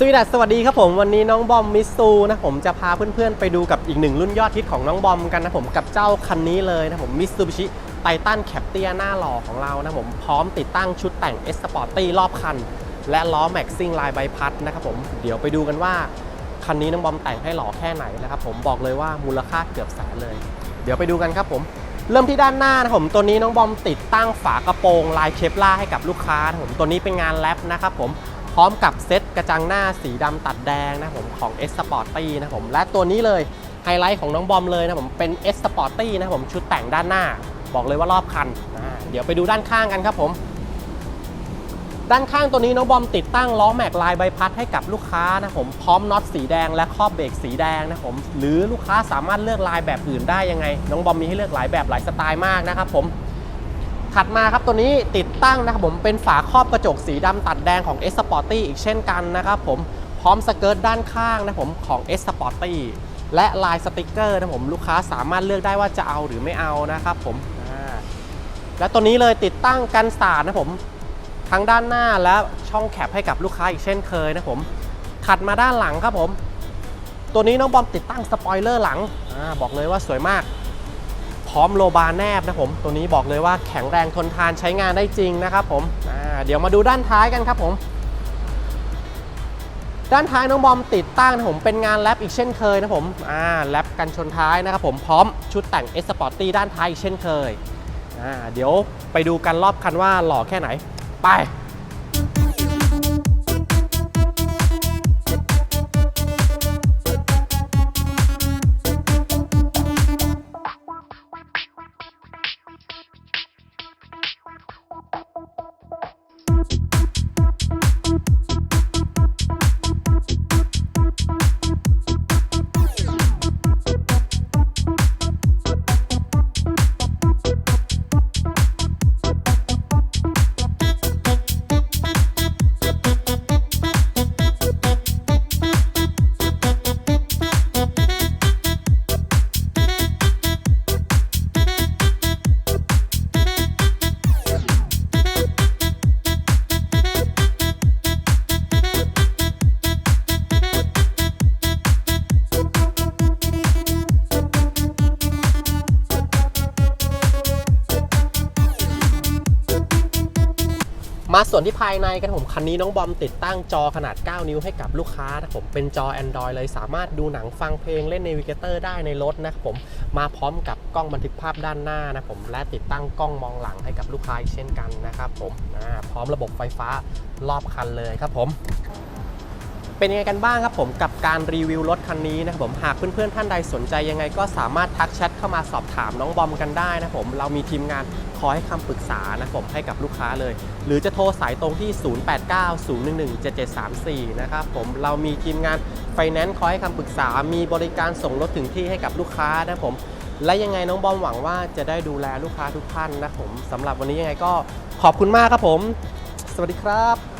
สวีดัสสวัสดีครับผมวันนี้น้องบอมมิสซูนะผมจะพาเพื่อนๆ ไปดูกับอีกหนึ่งรุ่นยอดฮิตของน้องบอมกันนะผมกับเจ้าคันนี้เลยนะผมมิสซูบิชิไททันแคปเตียหน้าหล่อของเรานะผมพร้อมติดตั้งชุดแต่ง S Sporty รอบคัน และล้อแม็กซิ่งลายใบพัดนะครับผมเดี๋ยวไปดูกันว่า คันนี้น้องบอมแต่งให้หล่อแค่ไหนนะครับผมบอกเลยว่ามูลค่าเกือบแสนเลย เดี๋ยวไปดูกันครับผม เริ่มที่ด้านหน้านะผมตัวนี้น้องบอมติดตั้งฝากระโปรงลายเคปล่าให้กับลูกค้านะผมตัวนี้เป็นงานแรปนะครับผม ร้อมกับเซ็ตกระจังหน้าสีดำตัดแดงนะผมของ S Sporty นะผมและตัวนี้เลยไฮไลท์ของน้องบอมเลยนะผมเป็น S Sporty นะผมชุดแต่งด้านหน้า บอกเลยว่ารอบคัน เดี๋ยวไปดูด้านข้างกันครับผม ด้านข้างตัวนี้น้องบอมติดตั้งล้อแม็กลายใบพัดให้กับลูกค้านะผมพร้อมน็อตสีแดงและครอบเบรกสีแดงนะผมหรือลูกค้าสามารถเลือกลายแบบอื่นได้ยังไง น้องบอมมีให้เลือกหลายแบบหลายสไตล์มากนะครับผม ถัดมาครับตัวนี้ติดตั้งนะครับผมเป็นฝาครอบกระจกสีดำตัดแดงของ S Sporty อีกเช่นกันนะครับผมพร้อมสเกิร์ตด้านข้างนะผมของ S Sporty และลายสติกเกอร์นะผมลูกค้าสามารถเลือกได้ว่าจะเอาหรือไม่เอานะครับผมและตัวนี้เลยติดตั้งกันสาดนะผมทั้งด้านหน้าและช่องแคปให้กับลูกค้าอีกเช่นเคยนะผมถัดมาด้านหลังครับผม ตัวนี้น้องบอมติดตั้งสปอยเลอร์หลังอบอกเลยว่าสวยมาก พร้อมโลบาร์แนบนะผม ตัวนี้บอกเลยว่าแข็งแรงทนทานใช้งานได้จริงนะครับผมเดี๋ยวมาดูด้านท้ายกันครับผม ด้านท้ายน้องบอมติดตั้งนะผมเป็นงานแรปอีกเช่นเคยนะผมแรปกันชนท้ายนะครับผมพร้อมชุดแต่ง S Sporty ด้านท้ายอีกเช่นเคยเดี๋ยวไปดูกันรอบคันว่าหล่อแค่ไหน ไป มาส่วนที่ภายในกันผมคันนี้น้องบอมติดตั้งจอขนาด 9 นิ้วให้กับลูกค้านะผมเป็นจอ Android เลยสามารถดูหนังฟังเพลงเล่นเนวิกเตอร์ได้ในรถนะครับผมมาพร้อมกับกล้องบันทึกภาพด้านหน้านะผมและติดตั้งกล้องมองหลังให้กับลูกค้าเช่นกันนะครับผมพร้อมระบบไฟฟ้ารอบคันเลยครับผม เป็นยังไงกันบ้างครับผมกับการรีวิวรถคันนี้นะครับผมหากเพื่อนๆท่านใดสนใจยังไงก็สามารถทักแชทเข้ามาสอบถามน้องบอมกันได้นะผมเรามีทีมงานคอยให้คำปรึกษานะผมให้กับลูกค้าเลย หรือจะโทรสายตรงที่ 0890117734 นะครับผมเรามีทีมงานไฟแนนซ์คอยให้คำปรึกษา มีบริการส่งรถถึงที่ให้กับลูกค้านะผมและยังไงน้องบอมหวังว่าจะได้ดูแลลูกค้าทุกท่านนะผมสำหรับวันนี้ยังไงก็ขอบคุณมากครับผม สวัสดีครับ